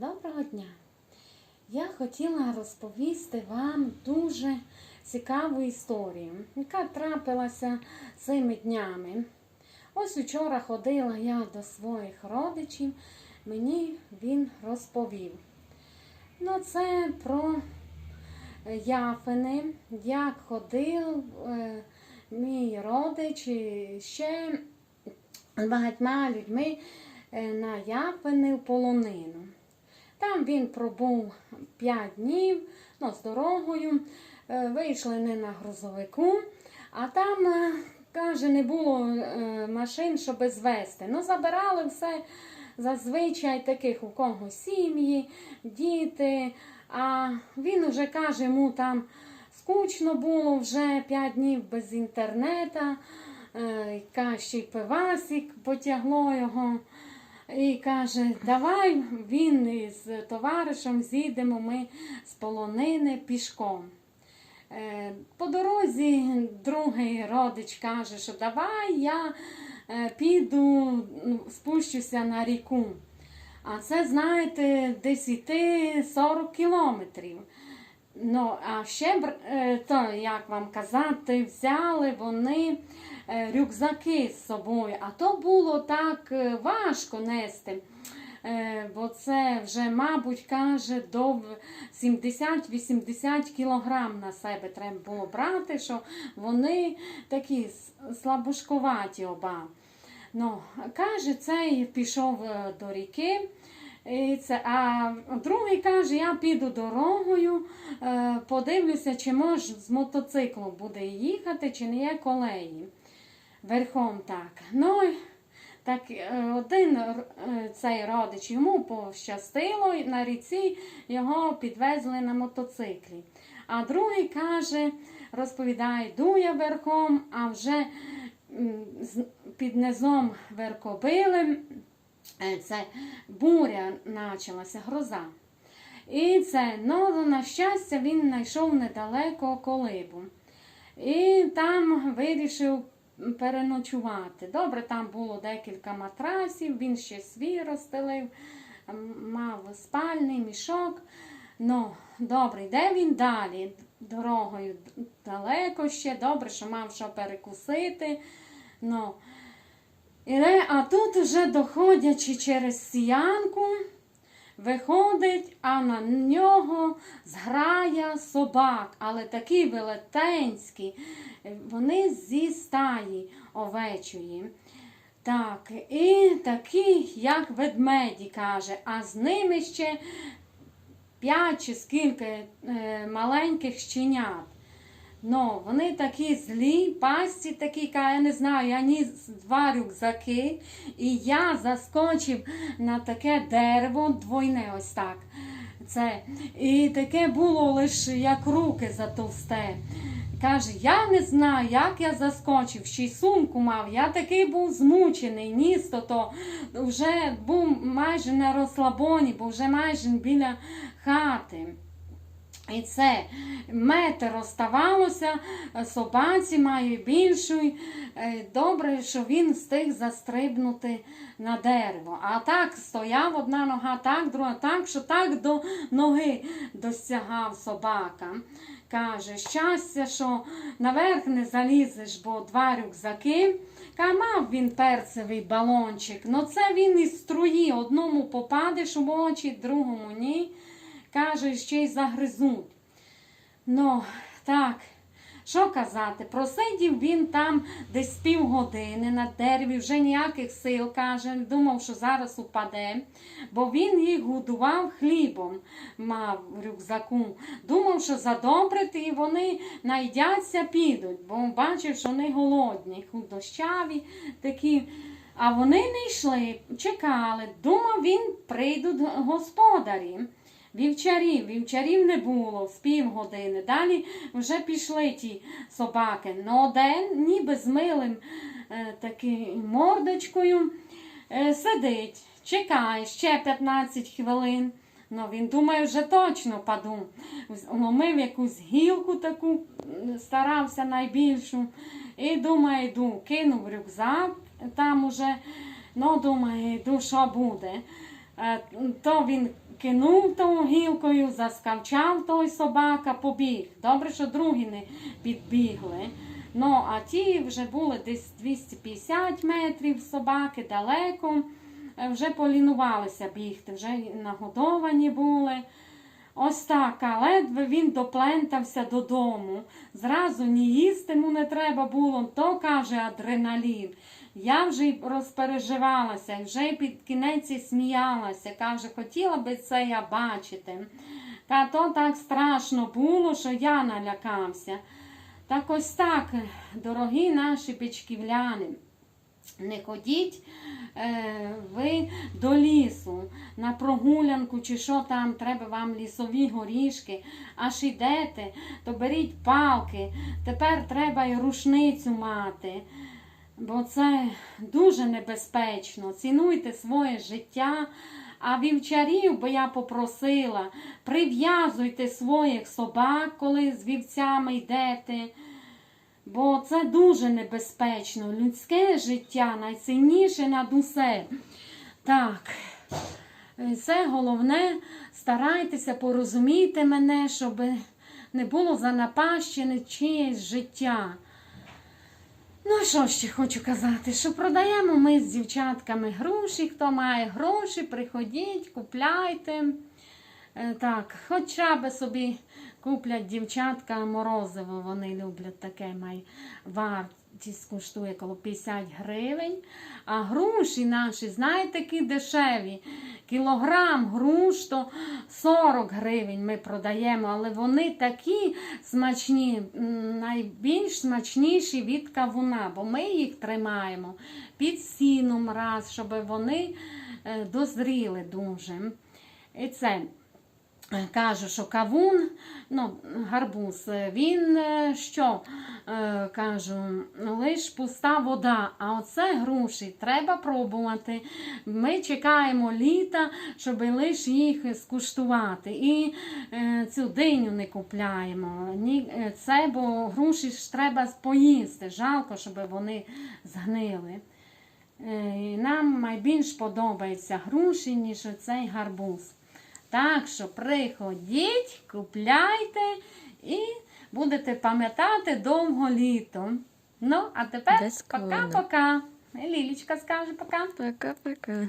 Доброго дня! Я хотіла розповісти вам дуже цікаву історію, яка трапилася цими днями. Ось учора ходила я до своїх родичів, мені він розповів. Ну, це про е, Яфини, як ходив е, мій родич і ще багатьма людьми е, на Яфини в полонину. Там він пробув 5 днів ну, з дорогою, е, вийшли не на грузовику, а там, е, каже, не було е, машин, щоб звезти. Ну, забирали все зазвичай таких, у кого сім'ї, діти. А він вже каже, йому там скучно було вже 5 днів без інтернету. Е, Каже, й пивасик потягло його. І каже, давай він із товаришем з'їдемо ми з полонини пішком. Е, По дорозі другий родич каже, що давай я е, піду, ну, спущуся на ріку. А це, знаєте, десь йти 40 кілометрів. Ну, а ще, е, то, як вам казати, взяли вони е, рюкзаки з собою, а то було так е, важко нести. Бо це вже, мабуть, каже, до 70-80 кілограм на себе треба було брати, що вони такі с- слабушковаті оба. Ну, каже, цей пішов до ріки. І це, а другий каже, я піду дорогою, е, подивлюся, чи мож з мотоциклу буде їхати, чи не є колеї. Верхом так. Ну, так е, один е, цей родич йому пощастило, на ріці його підвезли на мотоциклі. А другий каже, розповідає, йду я верхом, а вже під низом веркобили. Е, це буря почалася, гроза. І це, ну, на щастя, він знайшов недалеко колибу. І там вирішив переночувати. Добре, там було декілька матрасів, він ще свій розстелив, мав спальний мішок. Ну, добре, йде він далі дорогою далеко ще, добре, що мав що перекусити. Ну, Іде, а тут уже доходячи через сіянку, виходить, а на нього зграя собак, але такі велетенські, вони зі стаї овечої. Так, і такі, як ведмеді, каже, а з ними ще п'ять чи скільки е, маленьких щенят. Ну, вони такі злі, пасті такі, ка, я не знаю, я ніс два рюкзаки, і я заскочив на таке дерево, двойне ось так. Це. І таке було лише як руки затовсте. Каже, я не знаю, як я заскочив, ще й сумку мав. Я такий був змучений, ніс то, то вже був майже на розслабоні, бо вже майже біля хати. І це метр оставалося, собаці має більшу. Е, Добре, що він встиг застрибнути на дерево. А так стояв одна нога, так, друга так, що так до ноги досягав собака. Каже, щастя, що наверх не залізеш, бо два рюкзаки. Мав він перцевий балончик, но це він із струї. Одному попадеш в очі, другому ні. Каже, ще й загризуть. Ну, так, що казати? Просидів він там десь півгодини на дереві, вже ніяких сил, каже, думав, що зараз упаде, бо він їх годував хлібом, мав рюкзаку. Думав, що задобрити, і вони найдяться, підуть, бо бачив, що вони голодні, худощаві такі. А вони не йшли, чекали. Думав, він прийдуть господарі. Вівчарів, вівчарів не було з півгодини. Далі вже пішли ті собаки. Ну один, ніби з милим е, таким мордочкою, е, сидить, чекає ще 15 хвилин. Ну, він думає, вже точно паду. Ломив якусь гілку таку, старався найбільшу. І думає, йду, кинув рюкзак там уже, ну, думає, йду, що буде. Е, То він кинув тою гілкою, заскавчав той собака, побіг. Добре, що другі не підбігли. Ну, а ті вже були десь 250 метрів собаки далеко. Вже полінувалися бігти, вже нагодовані були. Ось так, ледве він доплентався додому. Зразу ні їсти йому не треба було, то каже адреналін. Я вже й розпереживалася, вже й під кінець і сміялася. Каже, хотіла би це я бачити. Та то так страшно було, що я налякався. Так ось так, дорогі наші печківляни. Не ходіть е, ви до лісу на прогулянку, чи що там треба вам лісові горішки, аж ідете, то беріть палки. Тепер треба і рушницю мати, бо це дуже небезпечно. Цінуйте своє життя. А вівчарів би я попросила, прив'язуйте своїх собак, коли з вівцями йдете. Бо це дуже небезпечно. Людське життя найцінніше над усе. Так, це головне, старайтеся порозуміти мене, щоб не було занапащене чиєсь життя. Ну, що ще хочу казати, що продаємо ми з дівчатками груші. Хто має гроші, приходіть, купляйте. Е, Так, хоча би собі куплять дівчатка морозиво, вони люблять таке май вартість коштує коло 50 гривень. А груші наші, знаєте, які дешеві. Кілограм груш то 40 гривень ми продаємо, але вони такі смачні, найбільш смачніші від кавуна, бо ми їх тримаємо під сіном раз, щоб вони е, дозріли дуже. І це кажу, що кавун, ну, гарбуз, він е, що, е, кажу, лиш пуста вода, а оце груші треба пробувати. Ми чекаємо літа, щоб лише їх скуштувати. І е, цю диню не купляємо. Це, бо груші ж треба поїсти. Жалко, щоб вони згнили. Нам найбільш подобаються груші, ніж оцей гарбуз. Так що приходіть, купляйте і будете пам'ятати довго літо. Ну, а тепер пока-пока. Лілічка скаже пока. Пока-пока.